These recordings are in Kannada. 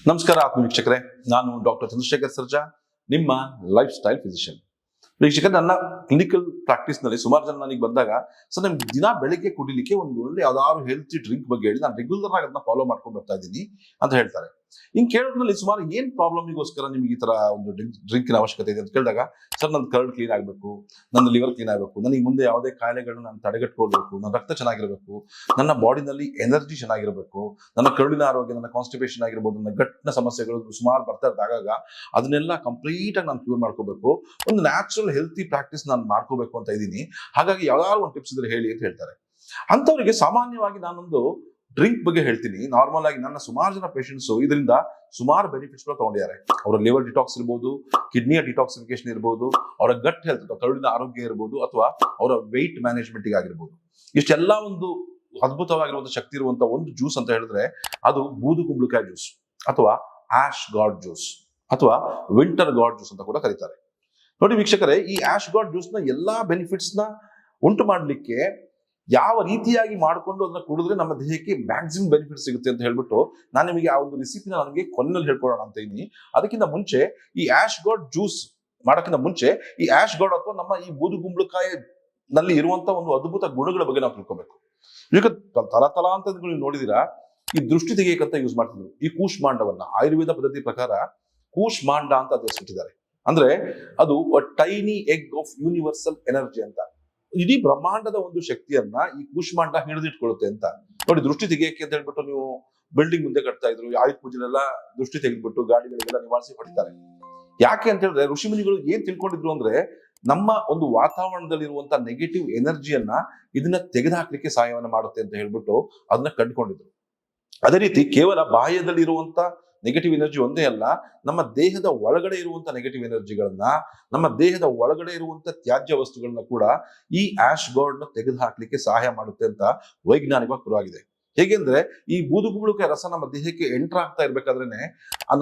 ನಮಸ್ಕಾರ ಆತ್ಮ ವೀಕ್ಷಕರೇ ನಾನು ಡಾಕ್ಟರ್ ಚಂದ್ರಶೇಖರ್ ಸರ್ಜಾ, ನಿಮ್ಮ ಲೈಫ್ ಸ್ಟೈಲ್ ಫಿಸಿಷಿಯನ್ ವೀಕ್ಷಕರೇ, ನನ್ನ ಕ್ಲಿನಿಕಲ್ ಪ್ರಾಕ್ಟೀಸ್ನಲ್ಲಿ ಸುಮಾರು ಜನ ನನಗೆ ಬಂದಾಗ, ಸರ್, ನಮ್ಗೆ ದಿನ ಬೆಳಿಗ್ಗೆ ಕುಡಿಲಿಕ್ಕೆ ಒಂದು ಒಳ್ಳೆ ಯಾವ್ದಾದ್ರು ಹೆಲ್ತಿ ಡ್ರಿಂಕ್ ಬಗ್ಗೆ ಹೇಳಿ, ನಾನು ರೆಗ್ಯುಲರ್ ಆಗಿ ಅದನ್ನ ಫಾಲೋ ಮಾಡ್ಕೊಂಡು ಬರ್ತಾ ಇದ್ದೀನಿ ಅಂತ ಹೇಳ್ತಾರೆ. ಹಿಂಗ್ ಕೇಳೋದ್ರಲ್ಲಿ ಸುಮಾರು ಏನ್ ಪ್ರಾಬ್ಲಮ್ಗೋಸ್ಕರ ನಿಮ್ಗೆ ಈ ತರ ಒಂದು ಡ್ರಿಂಕಿನ ಅವಶ್ಯಕತೆ ಇದೆ ಅಂತ ಕೇಳಿದಾಗ, ಸರ್ ನನ್ನ ಕರ್ಡ್ ಕ್ಲೀನ್ ಆಗಬೇಕು ನನ್ನ ಲಿವರ್ ಕ್ಲೀನ್ ಆಗಬೇಕು, ನನಗೆ ಮುಂದೆ ಯಾವುದೇ ಕಾಯಿಲೆಗಳನ್ನ ನಾನು ತಡೆಗಟ್ಕೊಳ್ಬೇಕು, ನನ್ನ ರಕ್ತ ಚೆನ್ನಾಗಿರಬೇಕು, ನನ್ನ ಬಾಡಿನಲ್ಲಿ ಎನರ್ಜಿ ಚೆನ್ನಾಗಿರಬೇಕು, ನನ್ನ ಕರುಳಿನ ಆರೋಗ್ಯ, ನನ್ನ ಕಾನ್ಸ್ಟಿಪೇಷನ್ ಆಗಿರ್ಬೋದು, ನನ್ನ ಗಟ್ಟಿನ ಸಮಸ್ಯೆಗಳು ಸುಮಾರು ಬರ್ತಾ ಇದ್ದಾಗ ಅದನ್ನೆಲ್ಲ ಕಂಪ್ಲೀಟ್ ಆಗಿ ನಾನು ಕ್ಯೂರ್ ಮಾಡ್ಕೋಬೇಕು ಒಂದು ನ್ಯಾಚುರಲ್ ಹೆಲ್ತಿ ಪ್ರಾಕ್ಟೀಸ್ ನಾನು ಮಾಡ್ಕೋಬೇಕು ಅಂತ ಇದ್ದೀನಿ. ಹಾಗಾಗಿ ಯಾವ್ದಾದ್ರು ಒಂದು ಟಿಪ್ಸ್ ಇದ್ರೆ ಹೇಳಿ ಅಂತ ಹೇಳ್ತಾರೆ. ಅಂಥವ್ರಿಗೆ ಸಾಮಾನ್ಯವಾಗಿ ನಾನೊಂದು ಡ್ರಿಂಕ್ ಬಗ್ಗೆ ಹೇಳ್ತೀನಿ. ನಾರ್ಮಲ್ ಆಗಿ ನನ್ನ ಸುಮಾರು ಜನ ಪೇಷಂಟ್ಸ್ ಇದರಿಂದ ಸುಮಾರು ಬೆನಿಫಿಟ್ಸ್ ತಗೊಂಡಿದ್ದಾರೆ. ಅವರ ಲಿವರ್ ಡಿಟಾಕ್ಸ್ ಇರ್ಬೋದು ಕಿಡ್ನಿಯ ಡಿಟಾಕ್ಸಿಫಿಕೇಶನ್ ಇರ್ಬೋದು, ಅವರ ಗಟ್ ಹೆಲ್ತ್ ಕರುಳಿನ ಆರೋಗ್ಯ ಇರ್ಬೋದು ಅಥವಾ ಅವರ ವೆಯ್ಟ್ ಮ್ಯಾನೇಜ್ಮೆಂಟ್ ಆಗಿರ್ಬೋದು. ಇಷ್ಟೆಲ್ಲ ಒಂದು ಅದ್ಭುತವಾಗಿರುವಂತ ಶಕ್ತಿ ಇರುವಂತ ಒಂದು ಜ್ಯೂಸ್ ಅಂತ ಹೇಳಿದ್ರೆ ಅದು ಬೂದು ಕುಂಬಳಕಾಯಿ ಜ್ಯೂಸ್ ಅಥವಾ ಆಶ್ ಗಾಡ್ ಜ್ಯೂಸ್ ಅಥವಾ ವಿಂಟರ್ ಗಾಡ್ ಜ್ಯೂಸ್ ಅಂತ ಕೂಡ ಕರೀತಾರೆ. ನೋಡಿ ವೀಕ್ಷಕರೇ, ಈ ಆಶ್ ಗಾಡ್ ಜ್ಯೂಸ್ನ ಎಲ್ಲಾ ಬೆನಿಫಿಟ್ಸ್ನ ಉಂಟು ಮಾಡಲಿಕ್ಕೆ ಯಾವ ರೀತಿಯಾಗಿ ಮಾಡಿಕೊಂಡು ಅದನ್ನ ಕುಡಿದ್ರೆ ನಮ್ಮ ದೇಹಕ್ಕೆ ಮ್ಯಾಕ್ಸಿಮಮ್ ಬೆನಿಫಿಟ್ ಸಿಗುತ್ತೆ ಅಂತ ಹೇಳ್ಬಿಟ್ಟು ನಾನು ನಿಮಗೆ ಆ ಒಂದು ರೆಸಿಪಿನ ನನಗೆ ಕೊನೆಯಲ್ಲಿ ಹೇಳ್ಕೊಡೋಣ ಅಂತ ಇದ್ದೀನಿ. ಅದಕ್ಕಿಂತ ಮುಂಚೆ ಈ ಆಶ್ ಗಾಡ್ ಜ್ಯೂಸ್ ಮಾಡೋಕ್ಕಿಂತ ಮುಂಚೆ ಈ ಆಶ್ ಗಾಡ್ ಅಥವಾ ನಮ್ಮ ಈ ಬೂದು ಕುಂಬಳಕಾಯಿ ನಲ್ಲಿ ಇರುವಂತ ಒಂದು ಅದ್ಭುತ ಗುಣಗಳ ಬಗ್ಗೆ ನಾವು ತಿಳ್ಕೊಬೇಕು. ಈಗ ತಲತಲಾಂತರಗಳು ನೀವು ನೋಡಿದಿರಾ, ಈ ದೃಷ್ಟಿ ತೆಗೆಯಕ್ಕಂತ ಯೂಸ್ ಮಾಡ್ತಿದ್ರು. ಈ ಕೂಷ್ಮಾಂಡವನ್ನ, ಆಯುರ್ವೇದ ಪದ್ಧತಿ ಪ್ರಕಾರ ಕೂಷ್ಮಾಂಡ ಅಂತ ಹೆಸರಿಟ್ಟಿದ್ದಾರೆ. ಅಂದ್ರೆ ಅದು tiny egg of universal energy ಅಂತ. ಇಡೀ ಬ್ರಹ್ಮಾಂಡದ ಒಂದು ಶಕ್ತಿಯನ್ನ ಈ ಕೂಷ್ಮಾಂಡ ಹಿಡಿದಿಟ್ಕೊಳ್ಳುತ್ತೆ ಅಂತ. ನೋಡಿ, ದೃಷ್ಟಿ ತೆಗೆಯಕ್ಕೆ ಅಂತ ಹೇಳ್ಬಿಟ್ಟು ನೀವು ಬಿಲ್ಡಿಂಗ್ ಮುಂದೆ ಕಟ್ತಾ ಇದ್ರು ಆಯುಧ ಪೂಜೆಲೆಲ್ಲ ದೃಷ್ಟಿ ತೆಗೆದ್ಬಿಟ್ಟು ಗಾಡಿಗಳಿಗೆಲ್ಲ ನಿವಾರಿಸಿ ಹೊಡಿತಾರೆ ಯಾಕೆ ಅಂತ ಹೇಳಿದ್ರೆ, ಋಷಿಮುನಿಗಳು ಏನ್ ತಿಳ್ಕೊಂಡಿದ್ರು ಅಂದ್ರೆ, ನಮ್ಮ ಒಂದು ವಾತಾವರಣದಲ್ಲಿರುವಂತಹ ನೆಗೆಟಿವ್ ಎನರ್ಜಿಯನ್ನ ಇದನ್ನ ತೆಗೆದುಹಾಕ್ಲಿಕ್ಕೆ ಸಹಾಯವನ್ನು ಮಾಡುತ್ತೆ ಅಂತ ಹೇಳ್ಬಿಟ್ಟು ಅದನ್ನ ಕಂಡುಕೊಂಡಿದ್ರು. ಅದೇ ರೀತಿ ಕೇವಲ ಬಾಹ್ಯದಲ್ಲಿ ಇರುವಂತ ನೆಗೆಟಿವ್ ಎನರ್ಜಿ ಒಂದೇ ಅಲ್ಲ, ನಮ್ಮ ದೇಹದ ಒಳಗಡೆ ಇರುವಂತ ನೆಗೆಟಿವ್ ಎನರ್ಜಿಗಳನ್ನ ನಮ್ಮ ದೇಹದ ಒಳಗಡೆ ಇರುವಂತ ತ್ಯಾಜ್ಯ ವಸ್ತುಗಳನ್ನ ಕೂಡ ಈ ಆಶ್ ಗಾರ್ಡ್ನ ತೆಗೆದು ಹಾಕ್ಲಿಕ್ಕೆ ಸಹಾಯ ಮಾಡುತ್ತೆ ಅಂತ ವೈಜ್ಞಾನಿಕವಾಗಿ ಪುರವಾಗಿದೆ ಹೇಗೆಂದ್ರೆ ಈ ಬೂದುಗುಳುಕೆ ರಸ ನಮ್ಮ ದೇಹಕ್ಕೆ ಎಂಟರ್ ಆಗ್ತಾ ಇರ್ಬೇಕಾದ್ರೇನೆ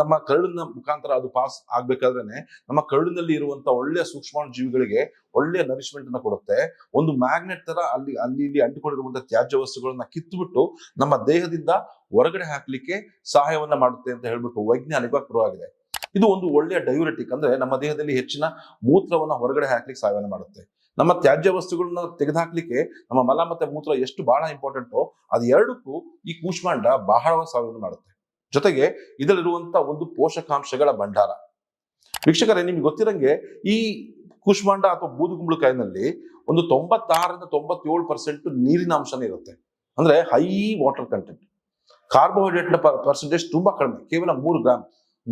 ನಮ್ಮ ಕರುಳಿನ ಮುಖಾಂತರ ಅದು ಪಾಸ್ ಆಗ್ಬೇಕಾದ್ರೇನೆ, ನಮ್ಮ ಕರುಳಿನಲ್ಲಿ ಇರುವಂತ ಒಳ್ಳೆಯ ಸೂಕ್ಷ್ಮ ಜೀವಿಗಳಿಗೆ ಒಳ್ಳೆಯ ನರಿಶ್ಮೆಂಟ್ ಅನ್ನ ಕೊಡುತ್ತೆ. ಒಂದು ಮ್ಯಾಗ್ನೆಟ್ ತರ ಅಲ್ಲಿ ಅಲ್ಲಿ, ಇಲ್ಲಿ ಅಂಟಿಕೊಂಡಿರುವಂತ ತ್ಯಾಜ್ಯ ವಸ್ತುಗಳನ್ನ ಕಿತ್ತುಬಿಟ್ಟು ನಮ್ಮ ದೇಹದಿಂದ ಹೊರಗಡೆ ಹಾಕ್ಲಿಕ್ಕೆ ಸಹಾಯವನ್ನ ಮಾಡುತ್ತೆ ಅಂತ ಹೇಳ್ಬಿಟ್ಟು ವೈಜ್ಞಾನಿಕವಾಗಿ ಪುರವಾಗಿದೆ ಇದು ಒಂದು ಒಳ್ಳೆಯ ಡಯೂರೆಟಿಕ್ ಅಂದ್ರೆ ನಮ್ಮ ದೇಹದಲ್ಲಿ ಹೆಚ್ಚಿನ ಮೂತ್ರವನ್ನ ಹೊರಗಡೆ ಹಾಕ್ಲಿಕ್ಕೆ ಸಹಾಯವನ್ನ ಮಾಡುತ್ತೆ. ನಮ್ಮ ತ್ಯಾಜ್ಯ ವಸ್ತುಗಳನ್ನ ತೆಗೆದುಹಾಕ್ಲಿಕ್ಕೆ ನಮ್ಮ ಮಲ ಮತ್ತೆ ಮೂತ್ರ ಎಷ್ಟು ಬಹಳ ಇಂಪಾರ್ಟೆಂಟೋ ಅದು ಎರಡಕ್ಕೂ ಈ ಕೂಷ್ಮಾಂಡ ಬಹಳ ಸಹಾಯವನ್ನು ಮಾಡುತ್ತೆ. ಜೊತೆಗೆ ಇದರಲ್ಲಿರುವಂತ ಒಂದು ಪೋಷಕಾಂಶಗಳ ಭಂಡಾರ. ವೀಕ್ಷಕರೇ, ನಿಮ್ಗೆ ಗೊತ್ತಿರಂಗೆ ಈ ಕೂಷ್ಮಾಂಡ ಅಥವಾ ಬೂದು ಕುಂಬಳಕಾಯಿನಲ್ಲಿ ಒಂದು ತೊಂಬತ್ತಾರರಿಂದ ತೊಂಬತ್ತೇಳು ಪರ್ಸೆಂಟ್ ನೀರಿನ ಅಂಶನೇ ಇರುತ್ತೆ. ಅಂದ್ರೆ high water content carbohydrate percentage ತುಂಬಾ ಕಡಿಮೆ, ಕೇವಲ ಮೂರು ಗ್ರಾಮ್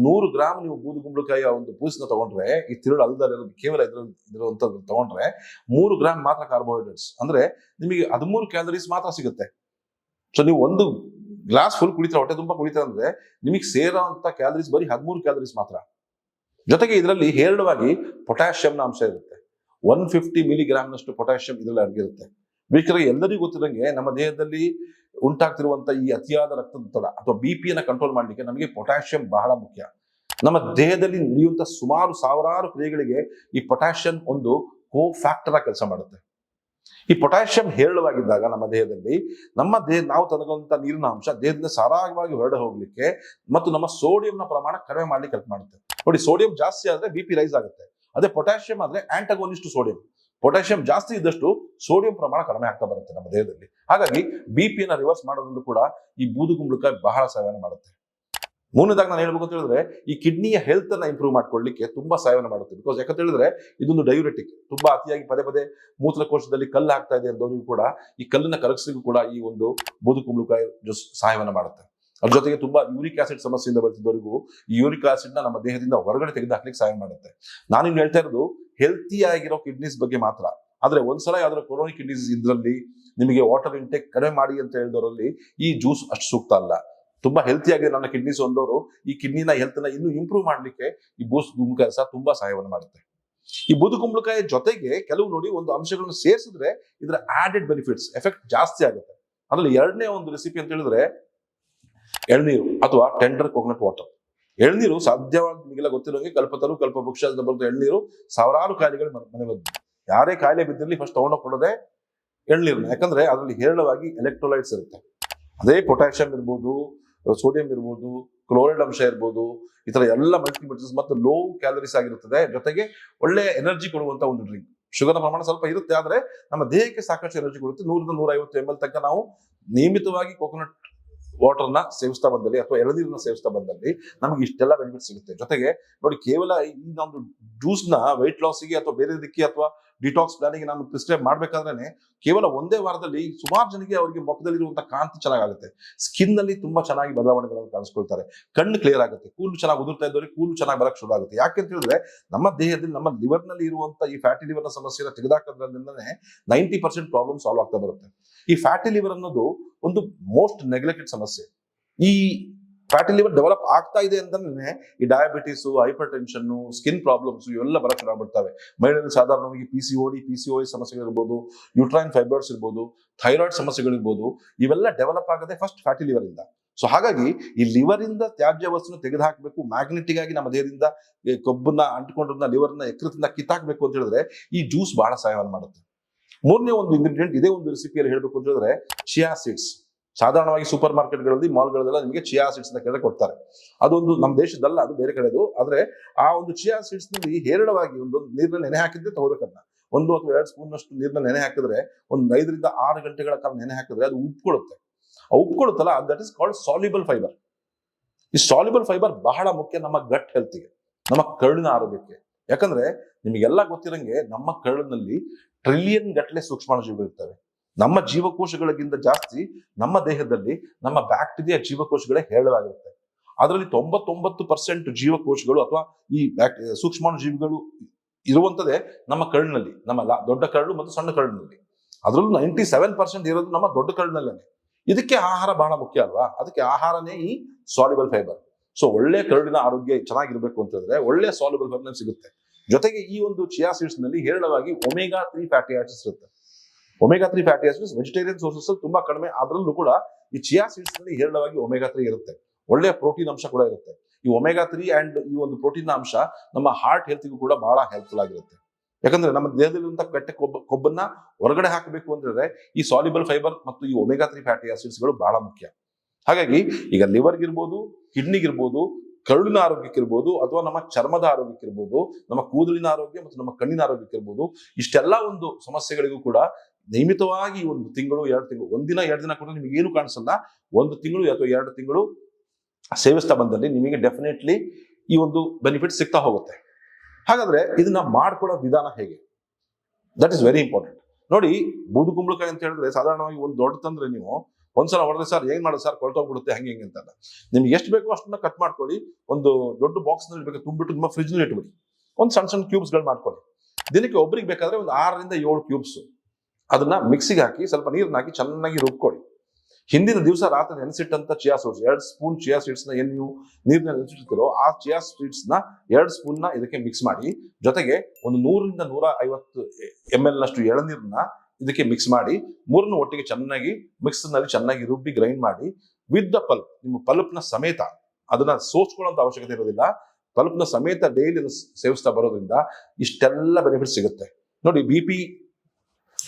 ನೂರು ಗ್ರಾಮ್ ನೀವು ಬೂದು ಕುಂಬಳಕಾಯಿಯ ಒಂದು ಪೂಸಿನ ತಗೊಂಡ್ರೆ, ಈ ತಿರುಳು ಅಲ್ದಲ್ಲಿ ಕೇವಲ ಇದ್ರಂಥದ್ದು ತಗೊಂಡ್ರೆ, ಮೂರು ಗ್ರಾಮ್ ಮಾತ್ರ ಕಾರ್ಬೋಹೈಡ್ರೇಟ್ಸ್ ಅಂದ್ರೆ ನಿಮಗೆ ಹದಿಮೂರು ಕ್ಯಾಲರೀಸ್ ಮಾತ್ರ ಸಿಗುತ್ತೆ. ಸೊ ನೀವು ಒಂದು ಗ್ಲಾಸ್ ಫುಲ್ ಕುಳಿತಾರೆ ಹೊಟ್ಟೆ ತುಂಬಾ ಕುಡಿತೀರ ಅಂದ್ರೆ ನಿಮಗೆ ಸೇರೋ ಅಂತ ಕ್ಯಾಲರೀಸ್ ಬರೀ ಹದಿಮೂರು ಕ್ಯಾಲರೀಸ್ ಮಾತ್ರ. ಜೊತೆಗೆ ಇದರಲ್ಲಿ ಹೇರಳವಾಗಿ ಪೊಟ್ಯಾಷಿಯಂನ ಅಂಶ ಇರುತ್ತೆ. ಒನ್ ಫಿಫ್ಟಿ ಮಿಲಿಗ್ರಾಮ್ನಷ್ಟು ಪೊಟ್ಯಾಷಿಯಂ ಇದರಲ್ಲಿ ಅಡಗಿರುತ್ತೆ. ಬೇಕಾದ್ರೆ ಎಲ್ಲರಿಗೂ ಗೊತ್ತಿರೋಂಗೆ ನಮ್ಮ ದೇಹದಲ್ಲಿ ಉಂಟಾಗ್ತಿರುವಂತ ಈ ಅತಿಯಾದ ರಕ್ತದೊತ್ತಡ ಅಥವಾ ಬಿ ಪಿಯನ್ನು ಕಂಟ್ರೋಲ್ ಮಾಡಲಿಕ್ಕೆ ನಮಗೆ ಪೊಟ್ಯಾಷಿಯಂ ಬಹಳ ಮುಖ್ಯ. ನಮ್ಮ ದೇಹದಲ್ಲಿ ನಡೆಯುವಂಥ ಸುಮಾರು ಸಾವಿರಾರು ಕ್ರಿಯೆಗಳಿಗೆ ಈ ಪೊಟ್ಯಾಷಿಯಂ ಒಂದು ಕೋ ಫ್ಯಾಕ್ಟರ್ ಆಗಿ ಕೆಲಸ ಮಾಡುತ್ತೆ. ಈ ಪೊಟ್ಯಾಷಿಯಂ ಹೇರಳವಾಗಿದ್ದಾಗ ನಮ್ಮ ದೇಹದಲ್ಲಿ ನಮ್ಮ ದೇಹ, ನಾವು ತನಗುವಂತ ನೀರಿನ ಅಂಶ ದೇಹದಿಂದ ಸಾರಾಗವಾಗಿ ಹೊರಡೆ ಹೋಗ್ಲಿಕ್ಕೆ ಮತ್ತು ನಮ್ಮ ಸೋಡಿಯಂನ ಪ್ರಮಾಣ ಕಡಿಮೆ ಮಾಡ್ಲಿಕ್ಕೆ ಹೆಲ್ಪ್ ಮಾಡುತ್ತೆ. ನೋಡಿ ಸೋಡಿಯಂ ಜಾಸ್ತಿ ಆದ್ರೆ ಬಿ ಪಿ ರೈಸ್ ಆಗುತ್ತೆ. ಅದೇ ಪೊಟ್ಯಾಷಿಯಂ ಆದ್ರೆ ಆಂಟಗೋನಿಸ್ಟ್ ಸೋಡಿಯಂ ಪೊಟ್ಯಾಷಿಯಂ ಜಾಸ್ತಿ ಇದ್ದಷ್ಟು ಸೋಡಿಯಂ ಪ್ರಮಾಣ ಕಡಿಮೆ ಆಗ್ತಾ ಬರುತ್ತೆ ನಮ್ಮ ದೇಹದಲ್ಲಿ. ಹಾಗಾಗಿ ಬಿ ಪಿಯನ್ನು ರಿವರ್ಸ್ ಮಾಡೋದ್ರಲ್ಲೂ ಕೂಡ ಈ ಬೂದು ಕುಂಬಳಕಾಯಿ ಬಹಳ ಸಹಾಯವನ್ನು ಮಾಡುತ್ತೆ. ಮೂರನೇದಾಗಿ ನಾನು ಹೇಳ್ಬೇಕು ಅಂತ ಹೇಳಿದ್ರೆ, ಈ ಕಿಡ್ನಿಯ ಹೆಲ್ತ್ ಅನ್ನ ಇಂಪ್ರೂವ್ ಮಾಡ್ಕೊಳ್ಳಿಕ್ಕೆ ತುಂಬಾ ಸಹಾಯವನ್ನು ಮಾಡುತ್ತೆ. ಬಿಕಾಸ್ ಯಾಕಂತ ಹೇಳಿದ್ರೆ, ಇದೊಂದು ಡಯೂರೆಟಿಕ್ ತುಂಬಾ ಅತಿಯಾಗಿ ಪದೇ ಪದೇ ಮೂತ್ರಕೋಶದಲ್ಲಿ ಕಲ್ಲು ಆಗ್ತಾ ಇದೆ ಅಂದವರಿಗೂ ಕೂಡ ಈ ಕಲ್ಲನ್ನ ಕರಗಿಸಿಗೂ ಕೂಡ ಈ ಒಂದು ಬೂದು ಕುಂಬಳಕಾಯಿ ಜ್ಯೂಸ್ ಸಹಾಯವನ್ನು ಮಾಡುತ್ತೆ. ಅದ್ರ ಜೊತೆಗೆ ತುಂಬಾ ಯೂರಿಕ್ ಆಸಿಡ್ ಸಮಸ್ಯೆಯಿಂದ ಬರ್ತಿದ್ದವರಿಗೂ ಈ ಯೂರಿಕ್ ಆಸಿಡ್ ನಮ್ಮ ದೇಹದಿಂದ ಹೊರಗಡೆ ತೆಗೆದು ಹಾಕ್ಲಿಕ್ಕೆ ಸಹಾಯ ಮಾಡುತ್ತೆ. ನಾನಿನ್ನು ಹೇಳ್ತಾ ಇರೋದು ಹೆಲ್ತಿ ಆಗಿರೋ ಕಿಡ್ನೀಸ್ ಬಗ್ಗೆ ಮಾತ್ರ. ಆದ್ರೆ ಒಂದ್ಸಲ ಯಾವ್ದಾದ್ರು ಕೊರೋನಿ ಕಿಡ್ನೀಸ್ ಇದ್ರಲ್ಲಿ ನಿಮಗೆ ವಾಟರ್ ಇಂಟೇಕ್ ಕಡಿಮೆ ಮಾಡಿ ಅಂತ ಹೇಳಿದವರಲ್ಲಿ ಈ ಜ್ಯೂಸ್ ಅಷ್ಟು ಸೂಕ್ತ ಅಲ್ಲ. ತುಂಬಾ ಹೆಲ್ತಿ ಆಗಿದೆ ನನ್ನ ಕಿಡ್ನೀಸ್ ಒಂದವರು ಈ ಕಿಡ್ನಿನ ಹೆಲ್ತ್ನ ಇನ್ನೂ ಇಂಪ್ರೂವ್ ಮಾಡ್ಲಿಕ್ಕೆ ಈ ಬೂಸ್ ಗುಂಬಳಕಾಯಿ ಸಹ ತುಂಬಾ ಸಹಾಯವನ್ನು ಮಾಡುತ್ತೆ. ಈ ಬೂದು ಕುಂಬಳಕಾಯಿ ಜೊತೆಗೆ ಕೆಲವು ನೋಡಿ ಒಂದು ಅಂಶಗಳನ್ನು ಸೇರಿಸಿದ್ರೆ ಇದರ ಆಡೆಡ್ ಬೆನಿಫಿಟ್ಸ್ ಎಫೆಕ್ಟ್ ಜಾಸ್ತಿ ಆಗುತ್ತೆ. ಅದ್ರಲ್ಲಿ ಎರಡನೇ ಒಂದು ರೆಸಿಪಿ ಅಂತ ಹೇಳಿದ್ರೆ ಎಳ್ನೀರು ಅಥವಾ ಟೆಂಡರ್ ಕೋಕೋನಟ್ ವಾಟರ್ ಎಳ್ನೀರು ಸಾಧ್ಯವಾದ ನಿಮಗೆಲ್ಲ ಗೊತ್ತಿರೋಂಗೆ ಕಲ್ಪತರು ಕಲ್ಪವೃಕ್ಷದಿಂದ ಬರೆದ ಎಳ್ನೀರು ಸಾವಿರಾರು ಕಾಯಿಲೆಗಳು ಮನೆ ಬಂದು ಯಾರೇ ಕಾಯಿಲೆ ಬಿದ್ದಿರಲಿ ಫಸ್ಟ್ ತಗೊಂಡೋಗಿ ಕೊಡೋದೇ ಎಳ್ನೀರನ್ನ ಯಾಕಂದ್ರೆ ಅದರಲ್ಲಿ ಹೇರಳವಾಗಿ ಎಲೆಕ್ಟ್ರೋಲೈಟ್ಸ್ ಇರುತ್ತೆ. ಅದೇ ಪೊಟ್ಯಾಷಿಯಂ ಇರ್ಬೋದು ಸೋಡಿಯಂ ಇರ್ಬೋದು ಕ್ಲೋರೈಡ್ ಅಂಶ ಇರ್ಬೋದು, ಈ ತರ ಎಲ್ಲ ಮಲ್ಟಿಮಿಟರ್ಸ್ ಮತ್ತು ಲೋ ಕ್ಯಾಲರೀಸ್ ಆಗಿರುತ್ತದೆ. ಜೊತೆಗೆ ಒಳ್ಳೆ ಎನರ್ಜಿ ಕೊಡುವಂತ ಒಂದು ಡ್ರಿಂಕ್ ಶುಗರ್ನ ಪ್ರಮಾಣ ಸ್ವಲ್ಪ ಇರುತ್ತೆ, ಆದ್ರೆ ನಮ್ಮ ದೇಹಕ್ಕೆ ಸಾಕಷ್ಟು ಎನರ್ಜಿ ಕೊಡುತ್ತೆ. ನೂರಿಂದ ನೂರ ಐವತ್ತು ಎಂ ತನಕ ನಾವು ನಿಯಮಿತವಾಗಿ ಕೋಕೋನಟ್ ವಾಟರ್ನ ಸೇವಿಸ್ತಾ ಬಂದಲ್ಲಿ ಅಥವಾ ಎಳನೀರನ್ನ ಸೇವಿಸ್ತಾ ಬಂದಲ್ಲಿ ನಮಗೆ ಇಷ್ಟೆಲ್ಲ ಬೆನಿಫಿಟ್ ಸಿಗುತ್ತೆ. ಜೊತೆಗೆ ನೋಡಿ ಕೇವಲ ಈ ಒಂದು ಜ್ಯೂಸ್ನ ವೆಯ್ಟ್ ಲಾಸಿಗೆ ಅಥವಾ ಬೇರೆ ಇದಕ್ಕೆ ಅಥವಾ ಡಿಟಾಕ್ಸ್ ಪ್ಲಾನಿಗೆ ನಾನು ಪ್ರಿಸ್ಕ್ರೈಬ್ ಮಾಡಬೇಕಾದ್ರೆ ಕೇವಲ ಒಂದೇ ವಾರದಲ್ಲಿ ಸುಮಾರು ಜನಕ್ಕೆ ಅವರಿಗೆ ಮುಖದಲ್ಲಿರುವಂಥ ಕಾಂತಿ ಚೆನ್ನಾಗುತ್ತೆ ಸ್ಕಿನ್ನಲ್ಲಿ ತುಂಬಾ ಚೆನ್ನಾಗಿ ಬದಲಾವಣೆಗಳನ್ನು ಕಾಣಿಸ್ಕೊಳ್ತಾರೆ. ಕಣ್ಣು ಕ್ಲಿಯರ್ ಆಗುತ್ತೆ. ಕೂಲು ಚೆನ್ನಾಗಿ ಉದುರ್ತಾ ಇದ್ದವರಿಗೆ ಕೂಲು ಚೆನ್ನಾಗಿ ಬರಕ್ಕೆ ಶುರು ಆಗುತ್ತೆ. ಯಾಕೆ ಅಂತ ಹೇಳಿದ್ರೆ ನಮ್ಮ ದೇಹದಲ್ಲಿ ನಮ್ಮ ಲಿವರ್ನಲ್ಲಿ ಇರುವಂತ ಈ ಫ್ಯಾಟಿ ಲಿವರ್ನ ಸಮಸ್ಯೆನ ತೆಗೆದಾಕೋದ್ರಿಂದನೇ ನೈಂಟಿ ಪರ್ಸೆಂಟ್ ಪ್ರಾಬ್ಲಮ್ ಸಾಲ್ವ್ ಆಗ್ತಾ ಬರುತ್ತೆ. ಈ ಫ್ಯಾಟಿ ಲಿವರ್ ಅನ್ನೋದು ಒಂದು ಮೋಸ್ಟ್ ನೆಗ್ಲೆಕ್ಟೆಡ್ ಸಮಸ್ಯೆ. ಈ ಫ್ಯಾಟಿ ಲಿವರ್ ಡೆವಲಪ್ ಆಗ್ತಾ ಇದೆ ಅಂತಂದ್ರೆ ಈ diabetes hypertension skin problems ಇವೆಲ್ಲ ಬರಕ್ ಶುರು ಆಗ್ಬಿಡ್ತವೆ. ಮಹಿಳೆಯಲ್ಲಿ ಸಾಧಾರಣವಾಗಿ P C OD P C O ಸಮಸ್ಯೆಗಳಿರ್ಬೋದು uterine fibres ಇರ್ಬೋದು ಥೈರಾಯ್ಡ್ ಸಮಸ್ಯೆಗಳಿರ್ಬೋದು ಇವೆಲ್ಲ ಡೆವಲಪ್ ಆಗದೆ ಫಸ್ಟ್ ಫ್ಯಾಟಿ ಲಿವರ್ ಇಂದ. ಸೊ ಹಾಗಾಗಿ ಈ ಲಿವರ್ ಇಂದ ತ್ಯಾಜ್ಯ ವಸ್ತುನ ತೆಗೆದು ಹಾಕಬೇಕು ಮ್ಯಾಗ್ನೆಟಿಕ್ ಆಗಿ ನಮ್ಮ ದೇಹದಿಂದ ಕೊಬ್ಬನ್ನ ಅಂಟ್ಕೊಂಡ್ರನ್ನ ಲಿವರ್ನ ಎಕೃತದಿಂದ ಕಿತ್ತಾಕ್ಬೇಕು ಅಂತ ಹೇಳಿದ್ರೆ ಈ ಜ್ಯೂಸ್ ಬಹಳ ಸಹಾಯವನ್ನು ಮಾಡುತ್ತೆ. ಮೂರನೇ ಒಂದು ಇಂಗ್ರೀಡಿಯೆಂಟ್ ಇದೇ ಒಂದು ರೆಸಿಪಿಯಲ್ಲಿ ಹೇಳಬೇಕು ಅಂತ ಹೇಳಿದ್ರೆ ಚಿಯಾ ಸೀಡ್ಸ್ ಸಾಧಾರಣವಾಗಿ ಸೂಪರ್ ಮಾರ್ಕೆಟ್ಗಳಲ್ಲಿ, ಮಾಲ್ಗಳಲ್ಲೆಲ್ಲ ನಿಮಗೆ ಚಿಯಾ ಸೀಡ್ಸ್ ಅಂತ ಕೇಳಿದ್ರೆ ಕೊಡ್ತಾರೆ. ಅದೊಂದು ನಮ್ಮ ದೇಶದಲ್ಲ ಅದು ಬೇರೆ ಕಡೆದು. ಆದ್ರೆ ಆ ಒಂದು ಚಿಯಾ ಸೀಡ್ಸ್ನಲ್ಲಿ ಹೇರಳವಾಗಿ ಒಂದು ನೀರಿನ ನೆನೆ ಹಾಕಿದ್ರೆ ತಗೋಬೇಕನ್ನ ಒಂದು ಅಥವಾ ಎರಡು ಸ್ಪೂನ್ ಅಷ್ಟು ನೀರಿನ ನೆನೆ ಹಾಕಿದ್ರೆ, ಒಂದು ಐದರಿಂದ ಆರು ಗಂಟೆಗಳ ಕಾಲ ನೆನೆ ಹಾಕಿದ್ರೆ ಅದು ಉಪ್ಕೊಳ್ಳುತ್ತೆ ಆ ಉಪ್ಕೊಳ್ಳುತ್ತಲ್ಲ that is called soluble fibre ಈ ಸಾಲಿಬಲ್ ಫೈಬರ್ ಬಹಳ ಮುಖ್ಯ ನಮ್ಮ ಗಟ್ ಹೆಲ್ತ್ಗೆ ನಮ್ಮ ಕರುಳಿನ ಆರೋಗ್ಯಕ್ಕೆ. ಯಾಕಂದ್ರೆ ನಿಮಗೆಲ್ಲ ಗೊತ್ತಿರಂಗೆ ನಮ್ಮ ಕರುಳಿನಲ್ಲಿ ಟ್ರಿಲಿಯನ್ ಗಟ್ಟಲೆ ಸೂಕ್ಷ್ಮಾಣುಜೀವಿಗಳಿರ್ತವೆ. ನಮ್ಮ ಜೀವಕೋಶಗಳಿಗಿಂತ ಜಾಸ್ತಿ ನಮ್ಮ ದೇಹದಲ್ಲಿ ನಮ್ಮ ಬ್ಯಾಕ್ಟೀರಿಯಾ ಜೀವಕೋಶಗಳೇ ಹೇರಳವಾಗಿರುತ್ತೆ. ಅದರಲ್ಲಿ ತೊಂಬತ್ತೊಂಬತ್ತು ಪರ್ಸೆಂಟ್ ಜೀವಕೋಶಗಳು ಅಥವಾ ಈ ಸೂಕ್ಷ್ಮಾಣು ಜೀವಿಗಳು ಇರುವಂತದೇ ನಮ್ಮ ಕರುಳಿನಲ್ಲಿ, ನಮ್ಮ ದೊಡ್ಡ ಕರಳು ಮತ್ತು ಸಣ್ಣ ಕರುಳಿನಲ್ಲಿ. ಅದರಲ್ಲೂ ನೈಂಟಿ ಸೆವೆನ್ ಪರ್ಸೆಂಟ್ ಇರೋದು ನಮ್ಮ ದೊಡ್ಡ ಕರುಳಿನಲ್ಲೇ ಇದಕ್ಕೆ ಆಹಾರ ಬಹಳ ಮುಖ್ಯ ಅಲ್ವಾ? ಅದಕ್ಕೆ ಆಹಾರನೇ ಈ ಸಾಲ್ಯುಬಲ್ ಫೈಬರ್ ಸೊ ಒಳ್ಳೆ ಕರುಳಿನ ಆರೋಗ್ಯ ಚೆನ್ನಾಗಿರ್ಬೇಕು ಅಂತಂದ್ರೆ ಒಳ್ಳೆ ಸಾಲ್ಯುಬಲ್ ಫೈಬರ್ ಸಿಗುತ್ತೆ. ಜೊತೆಗೆ ಈ ಒಂದು ಚಿಯಾ ಸೀಡ್ಸ್ನಲ್ಲಿ ಹೇರಳವಾಗಿ ಒಮೆಗಾ ತ್ರೀ ಫ್ಯಾಟಿ ಆಸಿಡ್ಸ್ ಇರುತ್ತೆ. Omega three fatty acids vegetarian sources ತುಂಬಾ ಕಡಿಮೆ. ಅದರಲ್ಲೂ ಕೂಡ ಈ ಚಿಯಾ ಸೀಡ್ಸ್ನಲ್ಲಿ ಹೇರಳವಾಗಿ ಒಮೆಗಾ ತ್ರೀ ಇರುತ್ತೆ. ಒಳ್ಳೆಯ ಪ್ರೋಟೀನ್ ಅಂಶ ಕೂಡ ಇರುತ್ತೆ. ಈ ಒಮೆಗಾ ತ್ರೀ ಅಂಡ್ ಈ ಒಂದು ಪ್ರೋಟೀನ್ ಅಂಶ ನಮ್ಮ ಹಾರ್ಟ್ ಹೆಲ್ತ್ಗೂ ಕೂಡ ಬಹಳ ಹೆಲ್ಪ್ಫುಲ್ ಆಗಿರುತ್ತೆ. ಯಾಕಂದ್ರೆ ನಮ್ಮ ದೇಹದಲ್ಲಿರುವಂತಹ ಕೆಟ್ಟ ಕೊಬ್ಬ, ಕೊಬ್ಬನ್ನ ಹೊರಗಡೆ ಹಾಕಬೇಕು ಅಂದ್ರೆ ಈ ಸಾಲಿಬಲ್ ಫೈಬರ್ ಮತ್ತು ಈ ಒಮೆಗಾ ತ್ರೀ ಫ್ಯಾಟಿ ಆಸಿಡ್ಸ್ಗಳು ಬಹಳ ಮುಖ್ಯ. ಹಾಗಾಗಿ ಈಗ ಲಿವರ್ಗಿರ್ಬೋದು ಕಿಡ್ನಿಗಿರ್ಬೋದು ಕರುಳಿನ ಆರೋಗ್ಯಕ್ಕಿರ್ಬೋದು, ಅಥವಾ ನಮ್ಮ ಚರ್ಮದ ಆರೋಗ್ಯಕ್ಕಿರ್ಬೋದು, ನಮ್ಮ ಕೂದಲಿನ ಆರೋಗ್ಯ ಮತ್ತು ನಮ್ಮ ಕಣ್ಣಿನ ಆರೋಗ್ಯಕ್ಕಿರ್ಬೋದು, ಇಷ್ಟೆಲ್ಲ ಒಂದು ಸಮಸ್ಯೆಗಳಿಗೂ ಕೂಡ ನಿಯಮಿತವಾಗಿ ಒಂದು ತಿಂಗಳು, ಎರಡು ತಿಂಗಳು ಒಂದಿನ ಎರಡು ದಿನ ಕೂಡ ನಿಮಗೆ ಏನು ಕಾಣಿಸಲ್ಲ. ಒಂದು ತಿಂಗಳು ಅಥವಾ ಎರಡು ತಿಂಗಳು ಸೇವಿಸ್ತಾ ಬಂದಲ್ಲಿ ನಿಮಗೆ ಡೆಫಿನೆಟ್ಲಿ ಈ ಒಂದು ಬೆನಿಫಿಟ್ ಸಿಗ್ತಾ ಹೋಗುತ್ತೆ. ಹಾಗಾದ್ರೆ ಇದನ್ನ ಮಾಡ್ಕೊಳ್ಳೋ ವಿಧಾನ ಹೇಗೆ? ದಟ್ ಇಸ್ ವೆರಿ ಇಂಪಾರ್ಟೆಂಟ್ ನೋಡಿ, ಬೂದು ಕುಂಬಳಕಾಯಿ ಅಂತ ಹೇಳಿದ್ರೆ ಸಾಧಾರಣವಾಗಿ ಒಂದು ದೊಡ್ಡ ತಂದ್ರೆ ನೀವು ಒಂದ್ಸಲ ಹೊಡೆದ್ರೆ ಸರ್ ಏನ್ ಮಾಡೋದು ಸರ್ ಕೊಳ್ತೋಗ್ಬಿಡುತ್ತೆ ಹಂಗೆ ಹಿಂಗೆ ಅಂತಲ್ಲ. ನಿಮ್ಗೆ ಎಷ್ಟು ಬೇಕೋ ಅಷ್ಟನ್ನ ಕಟ್ ಮಾಡ್ಕೊಳ್ಳಿ. ಒಂದು ದೊಡ್ಡ ಬಾಕ್ಸ್ನಲ್ಲಿ ಬೇಕು ತುಂಬಿಟ್ಟು ನಿಮ್ಮ ಫ್ರಿಜ್ನಲ್ಲಿ ಇಟ್ಬಿಡಿ. ಒಂದು ಸಣ್ಣ ಸಣ್ಣ ಕ್ಯೂಬ್ಸ್ಗಳು ಮಾಡ್ಕೊಳ್ಳಿ. ದಿನಕ್ಕೆ ಒಬ್ರಿಗೆ ಬೇಕಾದ್ರೆ ಒಂದು ಆರರಿಂದ ಏಳು ಕ್ಯೂಬ್ಸ್ ಅದನ್ನ ಮಿಕ್ಸಿಗೆ ಹಾಕಿ ಸ್ವಲ್ಪ ನೀರನ್ನ ಹಾಕಿ ಚೆನ್ನಾಗಿ ರುಬ್ಕೊಳ್ಳಿ. ಹಿಂದಿನ ದಿವಸ ರಾತ್ರಿ ನೆನೆಸಿಟ್ಟಂತ ಚಿಯಾ ಸೀಡ್ಸ್ ಎರಡು ಸ್ಪೂನ್ ಚಿಯಾ ಸೀಡ್ಸ್ನ ಏನ್ ನೀವು ನೀರಿನ ನೆನೆಸಿರ್ತೀರೋ ಆ ಚಿಯಾ ಸೀಡ್ಸ್ನ ಎರಡು ಸ್ಪೂನ್ನ ಇದಕ್ಕೆ ಮಿಕ್ಸ್ ಮಾಡಿ, ಜೊತೆಗೆ ಒಂದು ನೂರರಿಂದ ನೂರ ಐವತ್ತು ಎಂ ಎಲ್ ನಷ್ಟು ಎಳನೀರನ್ನ ಇದಕ್ಕೆ ಮಿಕ್ಸ್ ಮಾಡಿ, ಮೂರನ್ನು ಒಟ್ಟಿಗೆ ಚೆನ್ನಾಗಿ ಮಿಕ್ಸ್ನಲ್ಲಿ ಚೆನ್ನಾಗಿ ರುಬ್ಬಿ ಗ್ರೈಂಡ್ ಮಾಡಿ ವಿತ್ ದ ಪಲ್ಪ್ ನಿಮ್ಮ ಪಲ್ಪ್ನ ಸಮೇತ ಅದನ್ನ ಸೋಚ್ಕೊಳ್ಳೋಂಥ ಅವಶ್ಯಕತೆ ಇರೋದಿಲ್ಲ. ಪಲ್ಪ್ನ ಸಮೇತ ಡೈಲಿ ಸೇವಿಸ್ತಾ ಬರೋದ್ರಿಂದ ಇಷ್ಟೆಲ್ಲ ಬೆನಿಫಿಟ್ ಸಿಗುತ್ತೆ. ನೋಡಿ ಬಿ ಪಿ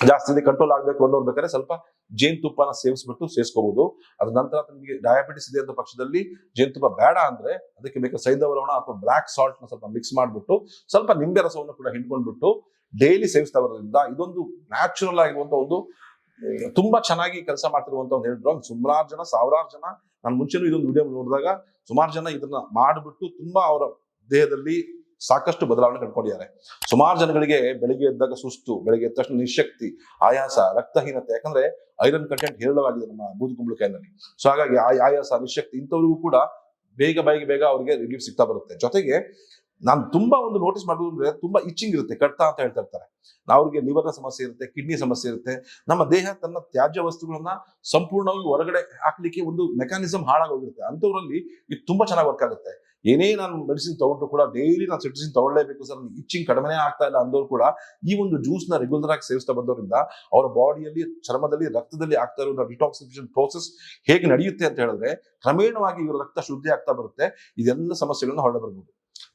ಜಾಸ್ತಿ ಕಂಟ್ರೋಲ್ ಆಗಬೇಕು ಅನ್ನೋರು ಬೇಕಾದ್ರೆ ಸ್ವಲ್ಪ ಜೇನುತುಪ್ಪನ ಸೇವಿಸ್ಬಿಟ್ಟು ಸೇರಿಸ್ಕೋಬಹುದು ಅದ ನಂತರ ನಿಮಗೆ ಡಯಾಬಿಟಿಸ್ ಇದೆ ಅಂತ ಪಕ್ಷದಲ್ಲಿ ಜೇನುತುಪ್ಪ ಬೇಡ ಅಂದ್ರೆ ಅದಕ್ಕೆ ಬೇಕಾದ ಸೈಂಧವಲವಣ ಅಥವಾ ಬ್ಲಾಕ್ ಸಾಲ್ಟ್ನ ಸ್ವಲ್ಪ ಮಿಕ್ಸ್ ಮಾಡಿಬಿಟ್ಟು ಸ್ವಲ್ಪ ನಿಂಬೆ ರಸವನ್ನು ಕೂಡ ಹಿಂಡ್ಕೊಂಡ್ಬಿಟ್ಟು ಡೈಲಿ ಸೇವಿಸ್ತಾ ಬರೋದ್ರಿಂದ ಇದೊಂದು ನ್ಯಾಚುರಲ್ ಆಗಿರುವಂತ ಒಂದು ತುಂಬಾ ಚೆನ್ನಾಗಿ ಕೆಲಸ ಮಾಡ್ತಿರುವಂತ ಒಂದು ಹೇಳಿದ್ರು. ಸುಮಾರು ಜನ, ಸಾವಿರಾರು ಜನ, ನಾನು ಮುಂಚೆನೂ ಇದೊಂದು ವಿಡಿಯೋ ನೋಡಿದಾಗ ಸುಮಾರು ಜನ ಇದನ್ನ ಮಾಡಿಬಿಟ್ಟು ತುಂಬಾ ಅವರ ದೇಹದಲ್ಲಿ ಸಾಕಷ್ಟು ಬದಲಾವಣೆ ಕಂಡುಕೊಂಡಿದ್ದಾರೆ. ಸುಮಾರು ಜನಗಳಿಗೆ ಬೆಳಿಗ್ಗೆ ಎದ್ದಾಗ ಸುಸ್ತು, ಬೆಳಿಗ್ಗೆ ಎದ್ದ ತಕ್ಷಣ ನಿಶಕ್ತಿ, ಆಯಾಸ, ರಕ್ತಹೀನತೆ, ಯಾಕಂದ್ರೆ ಐರನ್ ಕಂಟೆಂಟ್ ಹೇರಳವಾಗಿದೆ ನಮ್ಮ ಬೂದು ಕುಂಬಳಕಾಯಿನಲ್ಲಿ ಸೊ ಹಾಗಾಗಿ ಆ ಆಯಾಸ, ನಿಶಕ್ತಿ ಇಂಥವ್ರಿಗೂ ಕೂಡ ಬೇಗ ಬಾಯಿಗೆ ಬೇಗ ಅವರಿಗೆ ರಿಲೀಫ್ ಸಿಗ್ತಾ ಬರುತ್ತೆ. ಜೊತೆಗೆ ನಾನು ತುಂಬಾ ಒಂದು ನೋಟಿಸ್ ಮಾಡಬಹುದು ಅಂದ್ರೆ ತುಂಬಾ ಇಚ್ಚಿಂಗ್ ಇರುತ್ತೆ ಕಡ್ತ ಅಂತ ಹೇಳ್ತಾ ಇರ್ತಾರೆ. ಅವ್ರಿಗೆ ಲಿವರ್ನ ಸಮಸ್ಯೆ ಇರುತ್ತೆ ಕಿಡ್ನಿ ಸಮಸ್ಯೆ ಇರುತ್ತೆ. ನಮ್ಮ ದೇಹ ತನ್ನ ತ್ಯಾಜ್ಯ ವಸ್ತುಗಳನ್ನ ಸಂಪೂರ್ಣವಾಗಿ ಹೊರಗಡೆ ಹಾಕ್ಲಿಕ್ಕೆ ಒಂದು ಮೆಕ್ಯಾನಿಸಮ್ ಹಾಳಾಗೋಗಿರುತ್ತೆ ಅಂಥವ್ರಲ್ಲಿ ಇದು ತುಂಬಾ ಚೆನ್ನಾಗಿ ವರ್ಕ್ ಆಗುತ್ತೆ. ಏನೇ ನಾನು ಮೆಡಿಸಿನ್ ತಗೊಂಡ್ರು ಕೂಡ ಡೈಲಿ ನಾನು ಸಿಟಿಸಿನ್ ತಗೊಳ್ಳೇಬೇಕು ಸರ್ ಇಚ್ಚಿಂಗ್ ಕಡಿಮೆ ಆಗ್ತಾ ಇಲ್ಲ ಅಂದವ್ರು ಕೂಡ ಈ ಒಂದು ಜ್ಯೂಸ್ನ ರೆಗ್ಯುಲರ್ ಆಗಿ ಸೇವಿಸ್ತಾ ಬಂದವರಿಂದ ಅವರ ಬಾಡಿಯಲ್ಲಿ ಚರ್ಮದಲ್ಲಿ ರಕ್ತದಲ್ಲಿ ಆಗ್ತಾ ಇರೋ ಡಿಟಾಕ್ಸಿಫಿಕೇಶನ್ ಪ್ರೋಸೆಸ್ ಹೇಗೆ ನಡೆಯುತ್ತೆ ಅಂತ ಹೇಳಿದ್ರೆ ಕ್ರಮೇಣವಾಗಿ ಇವರ ರಕ್ತ ಶುದ್ಧಿ ಆಗ್ತಾ ಬರುತ್ತೆ. ಇದೆಲ್ಲ ಸಮಸ್ಯೆಗಳನ್ನ ಹೊರಡೆ ಬರ್ಬೋದು.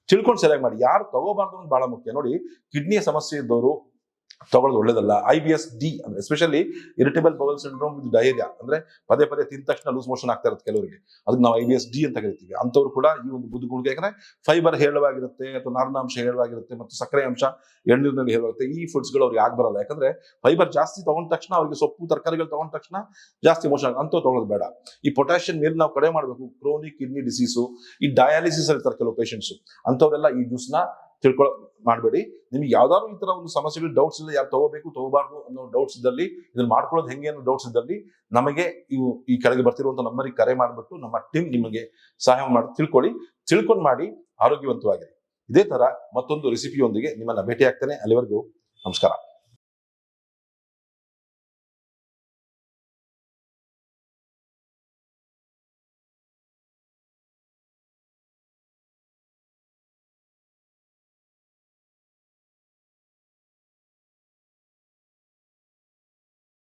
ತಿಳ್ಕೊಂಡು ಸರಿಯಾಗಿ ಮಾಡಿ. ಯಾರು ತಗೋಬಾರ್ದು ಅಂತ ಬಹಳ ಮುಖ್ಯ. ನೋಡಿ ಕಿಡ್ನಿಯ ಸಮಸ್ಯೆ ಇದ್ದವರು ತಗೊಳ್ಳೋದು ಒಳ್ಳೇದಲ್ಲ. ಐ ಬಿ ಎಸ್ ಡಿ ಅಂದ್ರೆ especially irritable bowel syndrome with diarrhoea ಅಂದ್ರೆ ಪದೇ ಪದೇ ತಿಂದ ತಕ್ಷಣ ಲೂಸ್ ಮೋಷನ್ ಆಗ್ತಾ ಇರುತ್ತೆ ಕೆಲವರಿಗೆ. ಅದಕ್ಕೆ ನಾವು ಐ ಬಿ ಎಸ್ ಡಿ ಅಂತ ಕರಿತೀವಿ. ಅಂಥವ್ರು ಕೂಡ ಈ ಒಂದು ಬುದ್ಧಿ ಯಾಕಂದ್ರೆ ಫೈಬರ್ ಹೇರಳವಾಗಿರುತ್ತೆ ಅಥವಾ ನಾರಿನಾಂಶ ಹೇರಳವಾಗಿರುತ್ತೆ ಮತ್ತು ಸಕ್ಕರೆ ಅಂಶ ಎಣ್ಣೀರಿನಲ್ಲಿ ಹೇಳುತ್ತೆ ಈ ಫುಡ್ಸ್ಗಳು ಅವ್ರಿಗೆ ಆಗಿ ಬರಲ್ಲ. ಯಾಕಂದ್ರೆ ಫೈಬರ್ ಜಾಸ್ತಿ ತಗೊಂಡ ತಕ್ಷಣ ಅವ್ರಿಗೆ ಸೊಪ್ಪು, ತರಕಾರಿಗಳು ತಗೊಂಡ ತಕ್ಷಣ ಜಾಸ್ತಿ ಮೋಷನ್ ಅಂತೂ ತಗೊಳ್ಳೋದು ಬೇಡ. ಈ ಪೊಟ್ಯಾಷಿಯಂ ನೀರು ನಾವು ಕಡೆ ಮಾಡಬೇಕು. ಕ್ರೋನಿಕ್ ಕಿಡ್ನಿ ಡಿಸೀಸು ಈ ಡಯಾಲಿಸಿಸ್ ಇರ್ತಾರೆ ಕೆಲವು ಪೇಷಂಟ್ಸ್ ಅಂಥವರೆಲ್ಲ ಈ ಜ್ಯೂಸ್ನ ತಿಳ್ಕೊಳ, ಮಾಡಬೇಡಿ. ನಿಮ್ಗೆ ಯಾವ್ದಾದ್ರು ಈ ತರ ಒಂದು ಸಮಸ್ಯೆಗಳು ಡೌಟ್ಸ್ ಇಲ್ಲ ಯಾರು ತಗೋಬೇಕು, ತಗೋಬಾರ್ದು ಅನ್ನೋ ಡೌಟ್ಸ್ ಇದ್ದಲ್ಲಿ, ಇದನ್ನ ಮಾಡ್ಕೊಳ್ಳೋದು ಹೆಂಗೆ ಅನ್ನೋ ಡೌಟ್ಸ್ ಇದ್ದಲ್ಲಿ ನಮಗೆ ಇವು ಈ ಕೆಳಗೆ ಬರ್ತಿರುವಂತ ನಂಬರಿಗೆ ಕರೆ ಮಾಡಿಬಿಟ್ಟು ನಮ್ಮ ಟೀಮ್ ನಿಮಗೆ ಸಹಾಯ ಮಾಡಿ, ತಿಳ್ಕೊಳ್ಳಿ. ತಿಳ್ಕೊಂಡು ಮಾಡಿ ಆರೋಗ್ಯವಂತವಾಗಿರಿ. ಇದೇ ತರ ಮತ್ತೊಂದು ರೆಸಿಪಿಯೊಂದಿಗೆ ನಿಮ್ಮನ್ನ ಭೇಟಿ ಆಗ್ತೇನೆ ಅಲ್ಲಿವರೆಗೂ ನಮಸ್ಕಾರ.